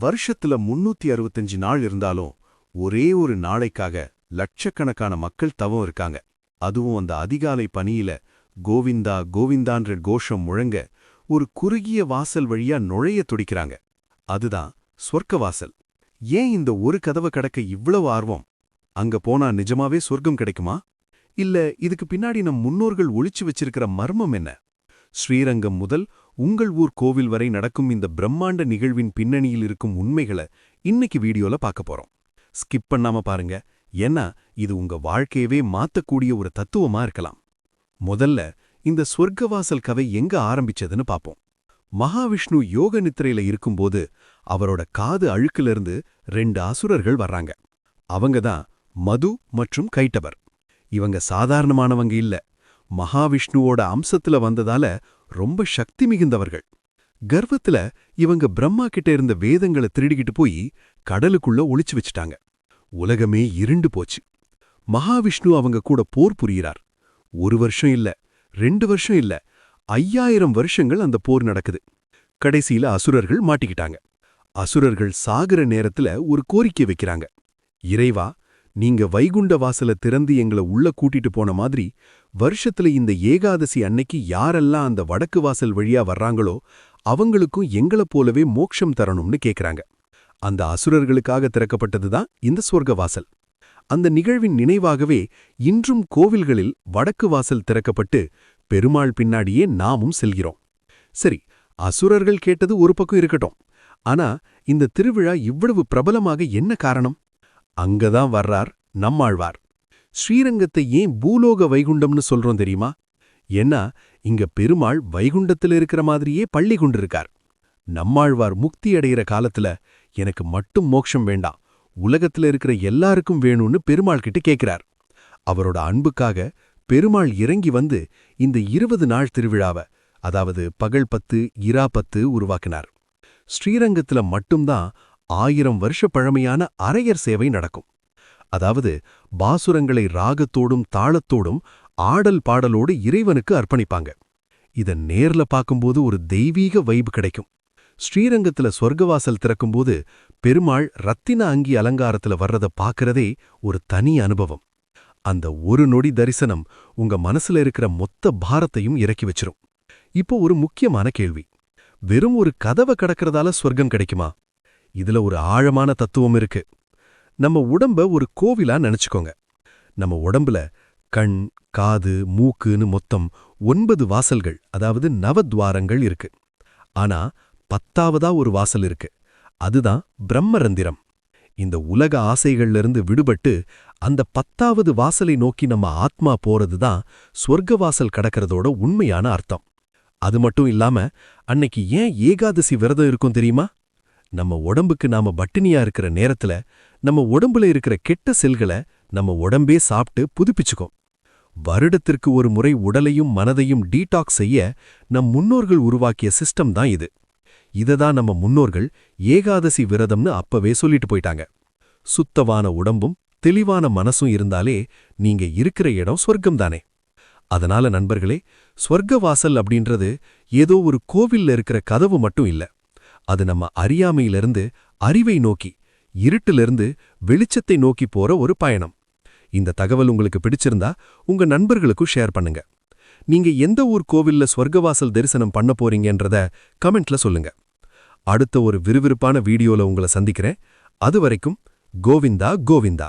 வருஷத்துல முன்னூத்தி அறுபத்தஞ்சு நாள் இருந்தாலும் ஒரே ஒரு நாளைக்காக லட்சக்கணக்கான மக்கள் தவம் இருக்காங்க. அதுவும் அந்த அதிகாலை பணியில கோவிந்தா கோவிந்தான்ற கோஷம் முழங்க ஒரு குறுகிய வாசல் வழியா நுழைய துடிக்கிறாங்க. அதுதான் சொர்க்க வாசல் ஏன் இந்த ஒரு கதவை கடக்க இவ்வளவு ஆர்வம்? அங்க போனா நிஜமாவே சொர்க்கம் கிடைக்குமா? இல்ல இதுக்கு பின்னாடி நம் முன்னோர்கள் ஒளிச்சு வச்சிருக்கிற மர்மம் என்ன? ஸ்ரீரங்கம் முதல் உங்கள் ஊர் கோவில் வரை நடக்கும் இந்த பிரம்மாண்ட நிகழ்வின் பின்னணியில் இருக்கும் உண்மைகளை இன்னைக்கு வீடியோல பார்க்க போறோம். ஸ்கிப் பண்ணாம பாருங்க. ஏன்னா இது உங்க வாழ்க்கையவே மாத்தக்கூடிய ஒரு தத்துவமா இருக்கலாம். முதல்ல இந்த சொர்க்கவாசல் கவை எங்க ஆரம்பிச்சதுன்னு பார்ப்போம் மகாவிஷ்ணு யோக நித்திரையில இருக்கும்போது அவரோட காது அழுக்கிலிருந்து ரெண்டு அசுரர்கள் வர்றாங்க. அவங்க தான் மது மற்றும் கைட்டவர். இவங்க சாதாரணமானவங்க இல்ல. மகாவிஷ்ணுவோட அம்சத்துல வந்ததால ரொம்ப சக்தி மிகுந்தவர்கள். கர்வத்துல இவங்க பிரம்மா கிட்ட இருந்த வேதங்களை திருடிக்கிட்டு போய் கடலுக்குள்ள ஒளிச்சு வச்சிட்டாங்க. உலகமே இருண்டு போச்சு. மகாவிஷ்ணு அவங்க கூட போர் புரியிறார். ஒரு வருஷம் இல்ல ரெண்டு வருஷம் இல்ல ஐயாயிரம் வருஷங்கள் அந்த போர் நடக்குது. கடைசியில அசுரர்கள் மாட்டிக்கிட்டாங்க. அசுரர்கள் சாகுற நேரத்துல ஒரு கோரிக்கை வைக்கிறாங்க. இறைவா நீங்க வைகுண்ட வாசல திறந்து எங்கள உள்ள கூட்டிட்டு போன மாதிரி வருஷத்துல இந்த ஏகாதசி அன்னைக்கு யாரெல்லாம் அந்த வடக்கு வாசல் வழியா வர்றாங்களோ அவங்களுக்கும் எங்களை போலவே மோட்சம் தரணும்னு கேக்குறாங்க. அந்த அசுரர்களுக்காக திறக்கப்பட்டதுதான் இந்த சொர்க்க வாசல். அந்த நிகழ்வின் நினைவாகவே இன்றும் கோவில்களில் வடக்கு வாசல் திறக்கப்பட்டு பெருமாள் பின்னாடியே நாமும் செல்கிறோம். சரி அசுரர்கள் கேட்டது ஒரு பக்கம் இருக்கட்டும். ஆனா இந்த திருவிழா இவ்வளவு பிரபலமாக என்ன காரணம்? அங்கதான் வர்றார் நம்மாழ்வார். ஸ்ரீரங்கத்தை ஏன் பூலோக வைகுண்டம்னு சொல்றோம் தெரியுமா? ஏன்னா இங்க பெருமாள் வைகுண்டத்துல இருக்கிற மாதிரியே பள்ளி கொண்டிருக்கார் நம்மாழ்வார் முக்தி அடைகிற காலத்துல எனக்கு மட்டும் மோட்சம் வேண்டாம் உலகத்துல இருக்கிற எல்லாருக்கும் வேணும்னு பெருமாள் கிட்ட கேட்கிறார் அவரோட அன்புக்காக பெருமாள் இறங்கி வந்து இந்த இருபது நாள் திருவிழாவ அதாவது பகல் பத்து இரா பத்து உருவாக்கினார். ஸ்ரீரங்கத்துல மட்டும்தான் ஆயிரம் வருஷ பழமையான அரையர் சேவை நடக்கும். அதாவது பாசுரங்களை ராகத்தோடும் தாளத்தோடும் ஆடல் பாடலோடு இறைவனுக்கு அர்ப்பணிப்பாங்க. இத நேர்ல பார்க்கும்போது ஒரு தெய்வீக வைப் கிடைக்கும். ஸ்ரீரங்கத்துல சொர்க்கவாசல் திறக்கும்போது பெருமாள் ரத்தின அங்கி அலங்காரத்துல வர்றத பாக்குறதே ஒரு தனி அனுபவம். அந்த ஒரு நொடி தரிசனம் உங்க மனசுல இருக்கிற மொத்த பாரத்தையும் இறக்கி வச்சிரும். இப்போ ஒரு முக்கியமான கேள்வி. வெறும் ஒரு கதவை கடக்கிறதால சொர்க்கம் கிடைக்குமா? இதுல ஒரு ஆழமான தத்துவம் இருக்கு. நம்ம உடம்ப ஒரு கோவிலா நினைச்சுக்கோங்க. நம்ம உடம்புல கண் காது மூக்குன்னு மொத்தம் ஒன்பது வாசல்கள் அதாவது நவத்வாரங்கள் இருக்கு. ஆனா பத்தாவதா ஒரு வாசல் இருக்கு. அதுதான் பிரம்மரந்திரம். இந்த உலக ஆசைகள்லிருந்து விடுபட்டு அந்த பத்தாவது வாசலை நோக்கி நம்ம ஆத்மா போறது தான் சொர்க்க வாசல் கடக்கிறதோட உண்மையான அர்த்தம். அது மட்டும் இல்லாம அன்னைக்கு ஏன் ஏகாதசி விரதம் இருக்கும் தெரியுமா? நம்ம உடம்புக்கு நாம பட்டினியா இருக்கிற நேரத்துல நம்ம உடம்புல இருக்கிற கெட்ட செல்களை நம்ம உடம்பே சாப்பிட்டு புதுப்பிச்சுக்கும். வருடத்திற்கு ஒரு முறை உடலையும் மனதையும் டீடாக்ஸ் செய்ய நம் முன்னோர்கள் உருவாக்கிய சிஸ்டம் தான் இது. இததான் நம்ம முன்னோர்கள் ஏகாதசி விரதம்னு அப்பவே சொல்லிட்டு போயிட்டாங்க. சுத்தவான உடம்பும் தெளிவான மனசும் இருந்தாலே நீங்க இருக்கிற இடம் சொர்க்கம் தானே. அதனால நண்பர்களே சொர்க்க வாசல் அப்படின்றது ஏதோ ஒரு கோவில்ல இருக்கிற கதவு மட்டும் இல்ல. அது நம்ம அறியாமையிலிருந்து அறிவை நோக்கி இருட்டிலிருந்து வெளிச்சத்தை நோக்கி போற ஒரு பயணம். இந்த தகவல் உங்களுக்கு பிடிச்சிருந்தா உங்க நண்பர்களுக்கும் ஷேர் பண்ணுங்க. நீங்க எந்த ஊர் கோவில்ல சொர்க்கவாசல் தரிசனம் பண்ண போறீங்கன்றத கமெண்ட்ல சொல்லுங்க. அடுத்த ஒரு விறுவிறுப்பான வீடியோல உங்களை சந்திக்கிறேன். அது வரைக்கும் கோவிந்தா கோவிந்தா.